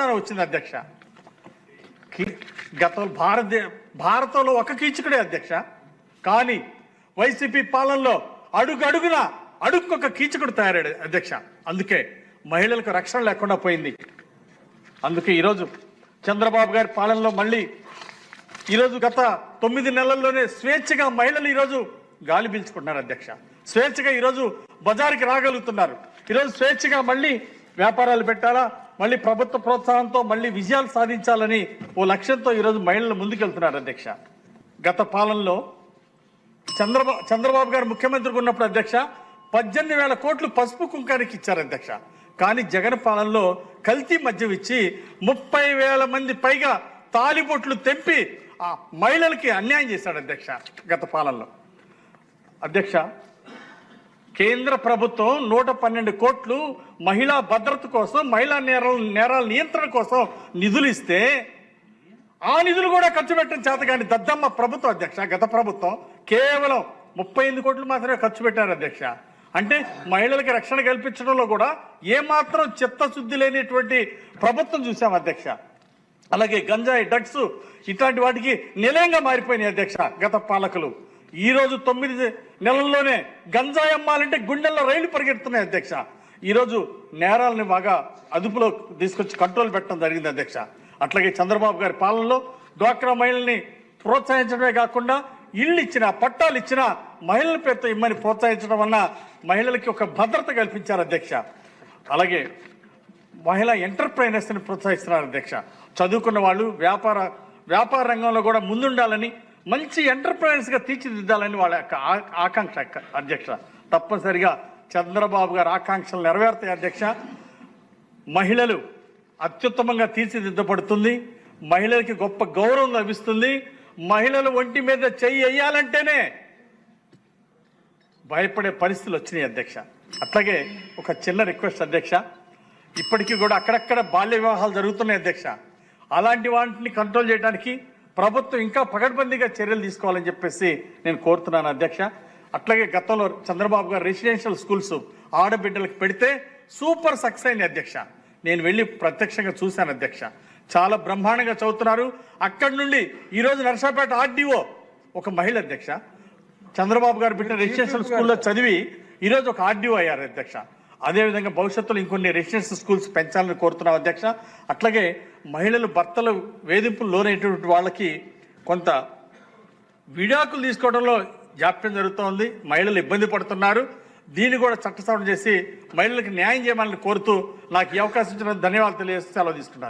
స్థానం వచ్చింది అధ్యక్ష. గత భారత భారతంలో ఒక కీచకుడే అధ్యక్ష. కానీ వైసీపీ పాలనలో అడుగు అడుగున అడుక్కొక కీచకుడు తయారాడు అధ్యక్ష. అందుకే మహిళలకు రక్షణ లేకుండా పోయింది. అందుకే ఈరోజు చంద్రబాబు గారి పాలనలో మళ్ళీ ఈరోజు గత తొమ్మిది నెలల్లోనే స్వేచ్ఛగా మహిళలు ఈరోజు గాలి పీల్చుకుంటున్నారు అధ్యక్ష. స్వేచ్ఛగా ఈరోజు బజారుకి రాగలుగుతున్నారు. ఈరోజు స్వేచ్ఛగా మళ్ళీ వ్యాపారాలు పెట్టాలా? మళ్ళీ ప్రభుత్వ ప్రోత్సాహంతో మళ్ళీ విజయాలు సాధించాలని ఓ లక్ష్యంతో ఈరోజు మహిళలు ముందుకెళ్తున్నారు అధ్యక్ష. గత పాలనలో చంద్రబాబు చంద్రబాబు గారు ముఖ్యమంత్రిగా ఉన్నప్పుడు అధ్యక్ష పద్దెనిమిది వేల కోట్లు పసుపు కుంకానికి ఇచ్చారు అధ్యక్ష. కానీ జగన్ పాలనలో కల్తీ మద్యం ఇచ్చి ముప్పై వేల మంది పైగా తాలిబొట్లు తెంపి ఆ మహిళలకి అన్యాయం చేశాడు అధ్యక్ష గత పాలనలో. అధ్యక్ష కేంద్ర ప్రభుత్వం నూట పన్నెండు కోట్లు మహిళా భద్రత కోసం మహిళా నేరాల నేరాల నియంత్రణ కోసం నిధులు ఇస్తే ఆ నిధులు కూడా ఖర్చు పెట్టడం చేత కానీ దద్దమ్మ ప్రభుత్వం అధ్యక్ష గత ప్రభుత్వం కేవలం ముప్పై ఎనిమిది కోట్లు మాత్రమే ఖర్చు పెట్టారు అధ్యక్ష. అంటే మహిళలకి రక్షణ కల్పించడంలో కూడా ఏమాత్రం చిత్తశుద్ధి లేనిటువంటి ప్రభుత్వం చూసాం అధ్యక్ష. అలాగే గంజాయి డ్రగ్స్ ఇట్లాంటి వాటికి నిలయంగా మారిపోయినాయి అధ్యక్ష గత పాలకులు. ఈ రోజు తొమ్మిది నెలల్లోనే గంజాయి అమ్మాలంటే గుండెల్లో రైలు పరిగెడుతున్నాయి అధ్యక్ష. ఈరోజు నేరాలని బాగా అదుపులో తీసుకొచ్చి కంట్రోల్ పెట్టడం జరిగింది అధ్యక్ష. అట్లాగే చంద్రబాబు గారి పాలనలో డ్వాక్రా మహిళల్ని ప్రోత్సహించడమే కాకుండా ఇళ్ళు ఇచ్చిన పట్టాలు ఇచ్చిన మహిళల పేరుతో ఇమ్మని ప్రోత్సహించడం వల్ల మహిళలకి ఒక భద్రత కల్పించారు అధ్యక్ష. అలాగే మహిళా ఎంటర్ప్రైనర్స్ని ప్రోత్సహిస్తున్నారు అధ్యక్ష. చదువుకున్న వాళ్ళు వ్యాపార వ్యాపార రంగంలో కూడా ముందుండాలని మంచి ఎంటర్ప్రైనర్స్గా తీర్చిదిద్దాలని వాళ్ళ యొక్క ఆ- ఆకాంక్ష అధ్యక్ష. తప్పనిసరిగా చంద్రబాబు గారు ఆకాంక్షలు నెరవేరుతాయి అధ్యక్ష. మహిళలు అత్యుత్తమంగా తీర్చిదిద్దబడుతుంది. మహిళలకి గొప్ప గౌరవం లభిస్తుంది. మహిళలు ఒంటి మీద చెయ్యి వేయాలంటేనే భయపడే పరిస్థితులు వచ్చినాయి అధ్యక్ష. అట్లాగే ఒక చిన్న రిక్వెస్ట్ అధ్యక్ష. ఇప్పటికీ కూడా అక్కడక్కడ బాల్య వివాహాలు జరుగుతున్నాయి అధ్యక్ష. అలాంటి వాటిని కంట్రోల్ చేయడానికి ప్రభుత్వం ఇంకా పకడ్బందీగా చర్యలు తీసుకోవాలని చెప్పేసి నేను కోరుతున్నాను అధ్యక్ష. అట్లాగే గతంలో చంద్రబాబు గారు రెసిడెన్షియల్ స్కూల్స్ ఆడబిడ్డలకు పెడితే సూపర్ సక్సెస్ అయింది అధ్యక్ష. నేను వెళ్ళి ప్రత్యక్షంగా చూశాను అధ్యక్ష. చాలా బ్రహ్మాండంగా చదువుతున్నారు. అక్కడి నుండి ఈరోజు నర్సాపేట ఆర్డీఓ ఒక మహిళ అధ్యక్ష. చంద్రబాబు గారు పెట్టిన రెసిడెన్షియల్ స్కూల్లో చదివి ఈరోజు ఒక ఆర్డీఓ అయ్యారు అధ్యక్ష. అదేవిధంగా భవిష్యత్తులో ఇంకొన్ని రెసిడెన్షియల్ స్కూల్స్ పెంచాలని కోరుతున్నాం అధ్యక్ష. అట్లాగే మహిళలు భర్తలు వేధింపులు లోనైనటువంటి వాళ్ళకి కొంత విడాకులు తీసుకోవడంలో జాప్యం జరుగుతోంది. మహిళలు ఇబ్బంది పడుతున్నారు. దీన్ని కూడా చట్టసవరణ చేసి మహిళలకు న్యాయం చేయమని కోరుతూ నాకు ఈ అవకాశం ఇచ్చిన ధన్యవాదాలు తెలియజేస్తే సెలవు తీసుకున్నాను